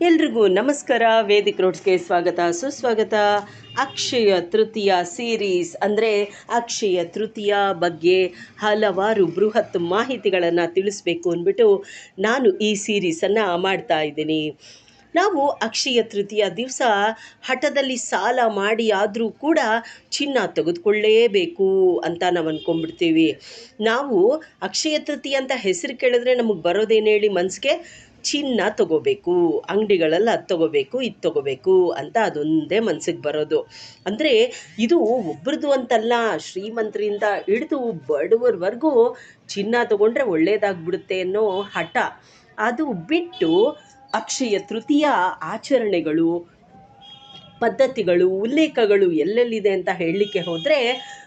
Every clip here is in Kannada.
ಎಲ್ರಿಗೂ ನಮಸ್ಕಾರ. ವೇದಿಕ್ ರೋಡ್ಸ್ಗೆ ಸ್ವಾಗತ. ಸುಸ್ವಾಗತ. ಅಕ್ಷಯ ತೃತೀಯ ಸೀರೀಸ್ ಅಂದರೆ ಅಕ್ಷಯ ತೃತೀಯ ಬಗ್ಗೆ ಹಲವಾರು ಬೃಹತ್ ಮಾಹಿತಿಗಳನ್ನು ತಿಳಿಸ್ಬೇಕು ಅಂದ್ಬಿಟ್ಟು ನಾನು ಈ ಸೀರೀಸನ್ನು ಮಾಡ್ತಾ ಇದ್ದೀನಿ. ನಾವು ಅಕ್ಷಯ ತೃತೀಯ ದಿವಸ ಹಠದಲ್ಲಿ ಸಾಲ ಮಾಡಿ ಆದರೂ ಕೂಡ ಚಿನ್ನ ತೆಗೆದುಕೊಳ್ಳೇಬೇಕು ಅಂತ ನಾವು ಅಂದ್ಕೊಂಡ್ಬಿಡ್ತೀವಿ ನಾವು ಅಕ್ಷಯ ತೃತೀಯ ಅಂತ ಹೆಸರು ಕೇಳಿದ್ರೆ ನಮಗೆ ಬರೋದೇನು ಹೇಳಿ ಮನಸ್ಸಿಗೆ ಚಿನ್ನ ತಗೋಬೇಕು, ಅಂಗಡಿಗಳಲ್ಲಿ ಅದು ತಗೋಬೇಕು, ಇದು ತಗೋಬೇಕು ಅಂತ ಅದೊಂದೇ ಮನಸ್ಸಿಗೆ ಬರೋದು. ಅಂದರೆ ಇದು ಒಬ್ರದ್ದು ಅಂತಲ್ಲ, ಶ್ರೀಮಂತರಿಂದ ಹಿಡಿದು ಬಡವರವರೆಗೂ ಚಿನ್ನ ತಗೊಂಡ್ರೆ ಒಳ್ಳೇದಾಗ್ಬಿಡುತ್ತೆ ಅನ್ನೋ ಹಠ. ಅದು ಬಿಟ್ಟು ಅಕ್ಷಯ ತೃತೀಯ ಆಚರಣೆಗಳು ಪದ್ಧತಿಗಳು, ಉಲ್ಲೇಖಗಳು ಎಲ್ಲೆಲ್ಲಿದೆ ಅಂತ ಹೇಳಲಿಕ್ಕೆ ಹೋದರೆ,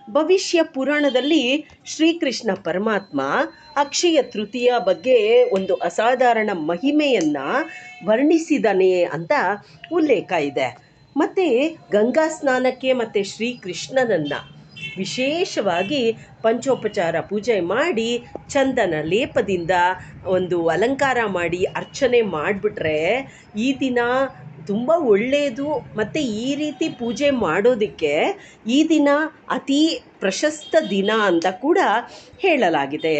ಭವಿಷ್ಯ ಪುರಾಣದಲ್ಲಿ ಶ್ರೀಕೃಷ್ಣ ಪರಮಾತ್ಮ ಅಕ್ಷಯ ತೃತೀಯ ಬಗ್ಗೆ ಒಂದು ಅಸಾಧಾರಣ ಮಹಿಮೆಯನ್ನು ವರ್ಣಿಸಿದನೆ ಅಂತ ಉಲ್ಲೇಖ ಇದೆ. ಮತ್ತು ಗಂಗಾ ಸ್ನಾನಕ್ಕೆ ಮತ್ತು ಶ್ರೀಕೃಷ್ಣನನ್ನು ವಿಶೇಷವಾಗಿ ಪಂಚೋಪಚಾರ ಪೂಜೆ ಮಾಡಿ ಚಂದನ ಲೇಪದಿಂದ ಒಂದು ಅಲಂಕಾರ ಮಾಡಿ ಅರ್ಚನೆ ಮಾಡಿಬಿಟ್ರೆ ಈ ದಿನ ತುಂಬ ಒಳ್ಳೆಯದು ಮತ್ತು ಈ ರೀತಿ ಪೂಜೆ ಮಾಡೋದಕ್ಕೆ ಈ ದಿನ ಅತಿ ಪ್ರಶಸ್ತ ದಿನ ಅಂತ ಕೂಡ ಹೇಳಲಾಗಿದೆ.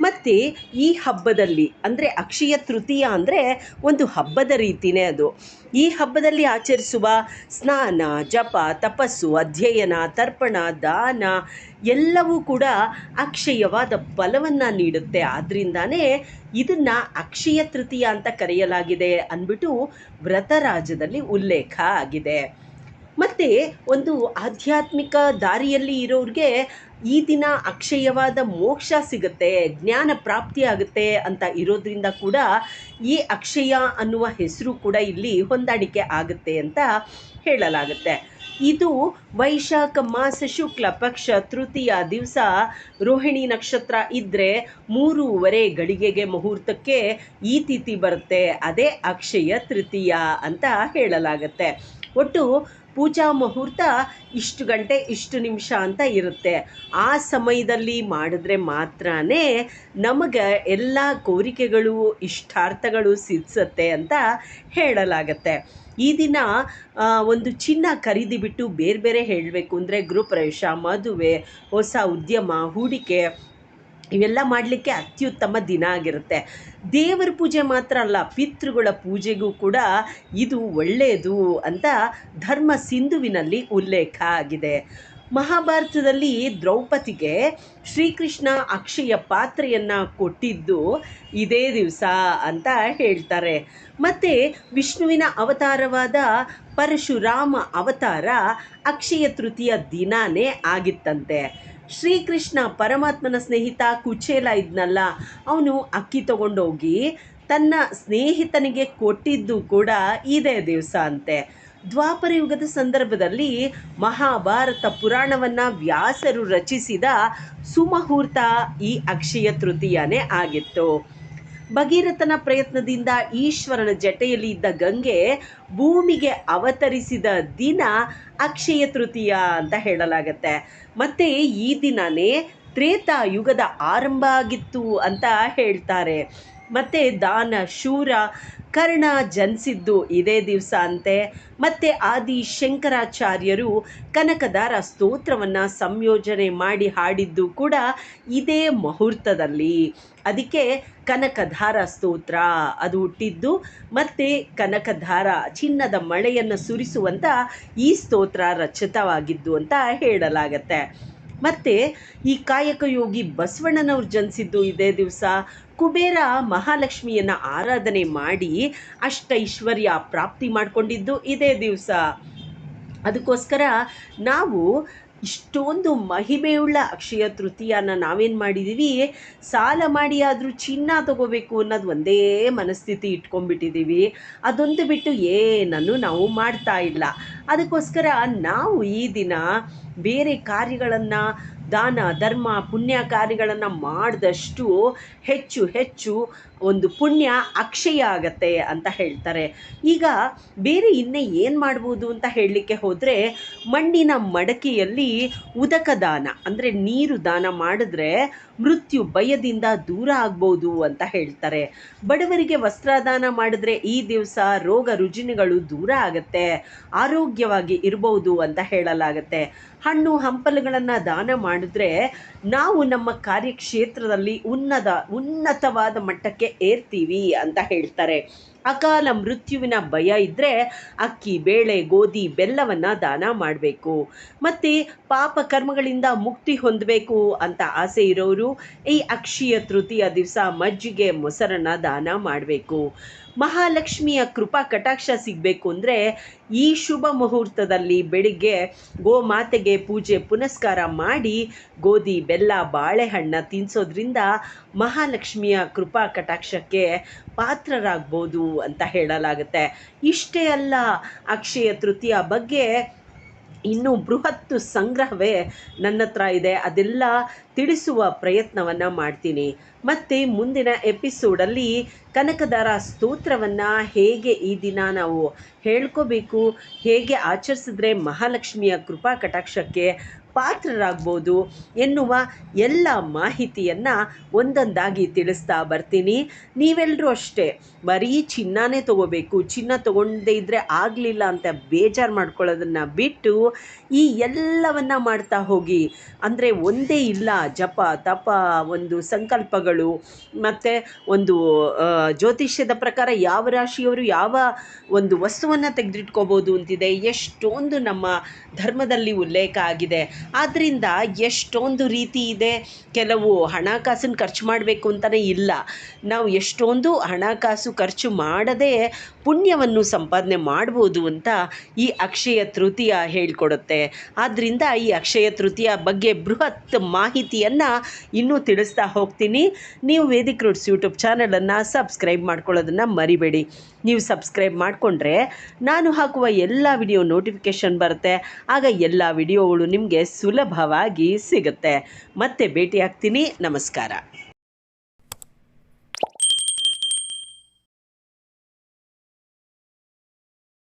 ಮತ್ತು ಈ ಹಬ್ಬದಲ್ಲಿ, ಅಂದರೆ ಅಕ್ಷಯ ತೃತೀಯ ಅಂದರೆ ಒಂದು ಹಬ್ಬದ ರೀತಿಯೇ ಅದು. ಈ ಹಬ್ಬದಲ್ಲಿ ಆಚರಿಸುವ ಸ್ನಾನ, ಜಪ, ತಪಸ್ಸು, ಅಧ್ಯಯನ, ತರ್ಪಣ, ದಾನ ಎಲ್ಲವೂ ಕೂಡ ಅಕ್ಷಯವಾದ ಫಲವನ್ನು ನೀಡುತ್ತೆ. ಆದ್ದರಿಂದಾನೇ ಇದನ್ನು ಅಕ್ಷಯ ತೃತೀಯ ಅಂತ ಕರೆಯಲಾಗಿದೆ ಅಂದ್ಬಿಟ್ಟು ವ್ರತರಾಜದಲ್ಲಿ ಉಲ್ಲೇಖ ಆಗಿದೆ. ಮತ್ತು ಒಂದು ಆಧ್ಯಾತ್ಮಿಕ ದಾರಿಯಲ್ಲಿ ಇರೋರಿಗೆ ಈ ದಿನ ಅಕ್ಷಯವಾದ ಮೋಕ್ಷ ಸಿಗುತ್ತೆ, ಜ್ಞಾನ ಪ್ರಾಪ್ತಿ ಆಗುತ್ತೆ ಅಂತ ಇರೋದ್ರಿಂದ ಕೂಡ ಈ ಅಕ್ಷಯ ಅನ್ನುವ ಹೆಸರು ಕೂಡ ಇಲ್ಲಿ ಹೊಂದಾಣಿಕೆ ಆಗುತ್ತೆ ಅಂತ ಹೇಳಲಾಗುತ್ತೆ. ಇದು ವೈಶಾಖ ಮಾಸ ಶುಕ್ಲ ಪಕ್ಷ ತೃತೀಯ ದಿವಸ ರೋಹಿಣಿ ನಕ್ಷತ್ರ ಇದ್ದರೆ ಮೂರುವರೆ ಗಳಿಗೆಗೆ ಮುಹೂರ್ತಕ್ಕೆ ಈ ತಿಥಿ ಬರುತ್ತೆ, ಅದೇ ಅಕ್ಷಯ ತೃತೀಯ ಅಂತ ಹೇಳಲಾಗುತ್ತೆ. ಒಟ್ಟು ಪೂಜಾ ಮುಹೂರ್ತ ಇಷ್ಟು ಗಂಟೆ, ಇಷ್ಟು ನಿಮಿಷ ಅಂತ ಇರುತ್ತೆ. ಆ ಸಮಯದಲ್ಲಿ ಮಾಡಿದ್ರೆ ಮಾತ್ರ ನಮಗೆ ಎಲ್ಲ ಕೋರಿಕೆಗಳು, ಇಷ್ಟಾರ್ಥಗಳು ಸಿದ್ಧಿಸುತ್ತೆ ಅಂತ ಹೇಳಲಾಗತ್ತೆ. ಈ ದಿನ ಒಂದು ಚಿನ್ನ ಖರೀದಿ ಬಿಟ್ಟು ಬೇರೆ ಬೇರೆ ಹೇಳಬೇಕು ಅಂದರೆ ಗೃಹಪ್ರವೇಶ, ಮದುವೆ, ಹೊಸ ಉದ್ಯಮ, ಹೂಡಿಕೆ ಇವೆಲ್ಲ ಮಾಡಲಿಕ್ಕೆ ಅತ್ಯುತ್ತಮ ದಿನ ಆಗಿರುತ್ತೆ. ದೇವರ ಪೂಜೆ ಮಾತ್ರ ಅಲ್ಲ, ಪಿತೃಗಳ ಪೂಜೆಗೂ ಕೂಡ ಇದು ಒಳ್ಳೆಯದು ಅಂತ ಧರ್ಮ ಸಿಂಧುವಿನಲ್ಲಿ ಉಲ್ಲೇಖ ಆಗಿದೆ. ಮಹಾಭಾರತದಲ್ಲಿ ದ್ರೌಪದಿಗೆ ಶ್ರೀಕೃಷ್ಣ ಅಕ್ಷಯ ಪಾತ್ರೆಯನ್ನು ಕೊಟ್ಟಿದ್ದು ಇದೇ ದಿವಸ ಅಂತ ಹೇಳ್ತಾರೆ. ಮತ್ತು ವಿಷ್ಣುವಿನ ಅವತಾರವಾದ ಪರಶುರಾಮ ಅವತಾರ ಅಕ್ಷಯ ತೃತೀಯ ದಿನಾನೇ ಆಗಿತ್ತಂತೆ. ಶ್ರೀಕೃಷ್ಣ ಪರಮಾತ್ಮನ ಸ್ನೇಹಿತ ಕುಚೇಲ ಇದ್ನಲ್ಲ, ಅವನು ಅಕ್ಕಿ ತಗೊಂಡೋಗಿ ತನ್ನ ಸ್ನೇಹಿತನಿಗೆ ಕೊಟ್ಟಿದ್ದು ಕೂಡ ಇದೇ ದಿವಸ ಅಂತೆ. ದ್ವಾಪರ ಯುಗದ ಸಂದರ್ಭದಲ್ಲಿ ಮಹಾಭಾರತ ಪುರಾಣವನ್ನು ವ್ಯಾಸರು ರಚಿಸಿದ ಸುಮುಹೂರ್ತ ಈ ಅಕ್ಷಯ ತೃತೀಯನೇ ಆಗಿತ್ತು. ಭಗೀರಥನ ಪ್ರಯತ್ನದಿಂದ ಈಶ್ವರನ ಜಟೆಯಲ್ಲಿ ಇದ್ದ ಗಂಗೆ ಭೂಮಿಗೆ ಅವತರಿಸಿದ ದಿನ ಅಕ್ಷಯ ತೃತೀಯ ಅಂತ ಹೇಳಲಾಗತ್ತೆ. ಮತ್ತು ಈ ದಿನನೇ ತ್ರೇತಾ ಯುಗದ ಆರಂಭ ಆಗಿತ್ತು ಅಂತ ಹೇಳ್ತಾರೆ. ಮತ್ತು ದಾನ, ಶೂರ, ಕರ್ಣ ಜನಿಸಿದ್ದು ಇದೇ ದಿವಸ ಅಂತೆ. ಮತ್ತು ಆದಿ ಶಂಕರಾಚಾರ್ಯರು ಕನಕದಾರ ಸ್ತೋತ್ರವನ್ನು ಸಂಯೋಜನೆ ಮಾಡಿ ಹಾಡಿದ್ದು ಕೂಡ ಇದೇ ಮುಹೂರ್ತದಲ್ಲಿ. ಅದಕ್ಕೆ ಕನಕಧಾರ ಸ್ತೋತ್ರ. ಅದು ಹುಟ್ಟಿದ್ದು ಮತ್ತು ಕನಕಧಾರ ಚಿನ್ನದ ಮಳೆಯನ್ನು ಸುರಿಸುವಂಥ ಈ ಸ್ತೋತ್ರ ರಚಿತವಾಗಿದ್ದು ಅಂತ ಹೇಳಲಾಗತ್ತೆ. ಮತ್ತು ಈ ಕಾಯಕಯೋಗಿ ಬಸವಣ್ಣನವ್ರು ಜನಿಸಿದ್ದು ಇದೇ ದಿವಸ. ಕುಬೇರ ಮಹಾಲಕ್ಷ್ಮಿಯನ್ನು ಆರಾಧನೆ ಮಾಡಿ ಅಷ್ಟೈಶ್ವರ್ಯ ಪ್ರಾಪ್ತಿ ಮಾಡಿಕೊಂಡಿದ್ದು ಇದೇ ದಿವಸ. ಅದಕ್ಕೋಸ್ಕರ ನಾವು ಇಷ್ಟೊಂದು ಮಹಿಮೆಯುಳ್ಳ ಅಕ್ಷಯ ತೃತೀಯನ ನಾವೇನು ಮಾಡಿದ್ದೀವಿ ಸಾಲ ಮಾಡಿ ಆದರೂ ಚಿನ್ನ ತಗೋಬೇಕು ಅನ್ನೋದು ಒಂದೇ ಮನಸ್ಥಿತಿ ಇಟ್ಕೊಂಡ್ಬಿಟ್ಟಿದ್ದೀವಿ ಅದೊಂದು ಬಿಟ್ಟು ಏನನ್ನು ನಾವು ಮಾಡ್ತಾ ಇಲ್ಲ. ಅದಕ್ಕೋಸ್ಕರ ನಾವು ಈ ದಿನ ಬೇರೆ ಕಾರ್ಯಗಳನ್ನು ದಾನ ಧರ್ಮ ಪುಣ್ಯ ಕಾರ್ಯಗಳನ್ನು ಮಾಡಿದಷ್ಟು ಹೆಚ್ಚು ಹೆಚ್ಚು ಒಂದು ಪುಣ್ಯ ಅಕ್ಷಯ ಆಗತ್ತೆ ಅಂತ ಹೇಳ್ತಾರೆ. ಈಗ ಬೇರೆ ಇನ್ನೇ ಏನು ಮಾಡ್ಬೋದು ಅಂತ ಹೇಳಲಿಕ್ಕೆ ಹೋದರೆ ಮಣ್ಣಿನ ಮಡಕೆಯಲ್ಲಿ ಉದಕ ದಾನ, ಅಂದರೆ ನೀರು ದಾನ ಮಾಡಿದ್ರೆ ಮೃತ್ಯು ಭಯದಿಂದ ದೂರ ಆಗ್ಬೋದು ಅಂತ ಹೇಳ್ತಾರೆ. ಬಡವರಿಗೆ ವಸ್ತ್ರದಾನ ಮಾಡಿದ್ರೆ ಈ ದಿವಸ ರೋಗ ರುಜಿನಗಳು ದೂರ ಆಗತ್ತೆ, ಆರೋಗ್ಯವಾಗಿ ಇರ್ಬೋದು ಅಂತ ಹೇಳಲಾಗತ್ತೆ. ಹಣ್ಣು, ಹಂಪಲುಗಳನ್ನು ದಾನ ಮಾಡಿದ್ರೆ ನಾವು ನಮ್ಮ ಕಾರ್ಯಕ್ಷೇತ್ರದಲ್ಲಿ ಉನ್ನತ ಉನ್ನತವಾದ ಮಟ್ಟಕ್ಕೆ ಏರ್ತೀವಿ ಅಂತ ಹೇಳ್ತಾರೆ. ಅಕಾಲ ಮೃತ್ಯುವಿನ ಭಯ ಇದ್ದರೆ ಅಕ್ಕಿ, ಬೇಳೆ, ಗೋಧಿ ಬೆಲ್ಲವನ್ನು ದಾನ ಮಾಡಬೇಕು. ಮತ್ತು ಪಾಪ ಕರ್ಮಗಳಿಂದ ಮುಕ್ತಿ ಹೊಂದಬೇಕು ಅಂತ ಆಸೆ ಇರೋರು ಈ ಅಕ್ಷಯ ತೃತೀಯ ದಿವಸ ಮಜ್ಜಿಗೆ, ಮೊಸರನ್ನು ದಾನ ಮಾಡಬೇಕು. ಮಹಾಲಕ್ಷ್ಮಿಯ ಕೃಪಾ ಕಟಾಕ್ಷ ಸಿಗಬೇಕು ಅಂದರೆ ಈ ಶುಭ ಮುಹೂರ್ತದಲ್ಲಿ ಬೆಳಿಗ್ಗೆ ಗೋಮಾತೆಗೆ ಪೂಜೆ ಪುನಸ್ಕಾರ ಮಾಡಿ ಗೋಧಿ, ಬೆಲ್ಲ, ಬಾಳೆಹಣ್ಣ ತಿನ್ನಿಸೋದ್ರಿಂದ ಮಹಾಲಕ್ಷ್ಮಿಯ ಕೃಪಾ ಕಟಾಕ್ಷಕ್ಕೆ ಪಾತ್ರರಾಗ್ಬೋದು. ಅಂತ ಹೇಳಲಾಗುತ್ತೆ. ಇಷ್ಟೇ ಅಲ್ಲ, ಅಕ್ಷಯ ತೃತೀಯ ಬಗ್ಗೆ ಇನ್ನೂ ಬೃಹತ್ತು ಸಂಗ್ರಹವೇ ನನ್ನ ಹತ್ರ ಇದೆ. ಅದೆಲ್ಲ ತಿಳಿಸುವ ಪ್ರಯತ್ನವನ್ನು ಮಾಡ್ತೀನಿ. ಮತ್ತು ಮುಂದಿನ ಎಪಿಸೋಡಲ್ಲಿ ಕನಕದಾರ ಸ್ತೋತ್ರವನ್ನು ಹೇಗೆ ಈ ದಿನ ನಾವು ಹೇಳ್ಕೋಬೇಕು, ಹೇಗೆ ಆಚರಿಸಿದ್ರೆ ಮಹಾಲಕ್ಷ್ಮಿಯ ಕೃಪಾ ಕಟಾಕ್ಷಕ್ಕೆ ಪಾತ್ರರಾಗ್ಬೋದು ಎನ್ನುವ ಎಲ್ಲ ಮಾಹಿತಿಯನ್ನು ಒಂದೊಂದಾಗಿ ತಿಳಿಸ್ತಾ ಬರ್ತೀನಿ. ನೀವೆಲ್ಲರೂ ಅಷ್ಟೇ, ಬರೀ ಚಿನ್ನನೇ ತೊಗೋಬೇಕು, ಚಿನ್ನ ತೊಗೊಂಡೇ ಇದ್ದರೆ ಆಗಲಿಲ್ಲ ಅಂತ ಬೇಜಾರು ಮಾಡ್ಕೊಳ್ಳೋದನ್ನು ಬಿಟ್ಟು ಈ ಎಲ್ಲವನ್ನು ಮಾಡ್ತಾ ಹೋಗಿ. ಅಂದರೆ ಒಂದೇ ಇಲ್ಲ, ಜಪ, ತಪ, ಒಂದು ಸಂಕಲ್ಪಗಳು, ಮತ್ತು ಒಂದು ಜ್ಯೋತಿಷ್ಯದ ಪ್ರಕಾರ ಯಾವ ರಾಶಿಯವರು ಯಾವ ಒಂದು ವಸ್ತುವನ್ನು ತೆಗೆದಿಟ್ಕೋಬೋದು ಅಂತಿದೆ. ಎಷ್ಟೊಂದು ನಮ್ಮ ಧರ್ಮದಲ್ಲಿ ಉಲ್ಲೇಖ ಆಗಿದೆ. ಆದ್ದರಿಂದ ಎಷ್ಟೊಂದು ರೀತಿ ಇದೆ, ಕೆಲವು ಹಣಕಾಸನ್ನು ಖರ್ಚು ಮಾಡಬೇಕು ಅಂತಲೇ ಇಲ್ಲ. ನಾವು ಎಷ್ಟೊಂದು ಹಣಕಾಸು ಖರ್ಚು ಮಾಡದೇ ಪುಣ್ಯವನ್ನು ಸಂಪಾದನೆ ಮಾಡ್ಬೋದು ಅಂತ ಈ ಅಕ್ಷಯ ತೃತೀಯ ಹೇಳ್ಕೊಡುತ್ತೆ. ಆದ್ದರಿಂದ ಈ ಅಕ್ಷಯ ತೃತೀಯ ಬಗ್ಗೆ ಬೃಹತ್ ಮಾಹಿತಿಯನ್ನು ಇನ್ನೂ ತಿಳಿಸ್ತಾ ಹೋಗ್ತೀನಿ. ನೀವು ವೇದಿಕ್ ರೂಟ್ಸ್ ಯೂಟ್ಯೂಬ್ ಚಾನಲನ್ನು ಸಬ್ಸ್ಕ್ರೈಬ್ ಮಾಡ್ಕೊಳ್ಳೋದನ್ನು ಮರಿಬೇಡಿ. ನೀವು ಸಬ್ಸ್ಕ್ರೈಬ್ ಮಾಡಿಕೊಂಡ್ರೆ ನಾನು ಹಾಕುವ ಎಲ್ಲ ವಿಡಿಯೋ ನೋಟಿಫಿಕೇಷನ್ ಬರುತ್ತೆ. ಆಗ ಎಲ್ಲ ವಿಡಿಯೋಗಳು ನಿಮಗೆ ಸುಲಭವಾಗಿ ಸಿಗುತ್ತೆ. ಮತ್ತೆ ಭೇಟಿಯಾಗ್ತೀನಿ. ನಮಸ್ಕಾರ.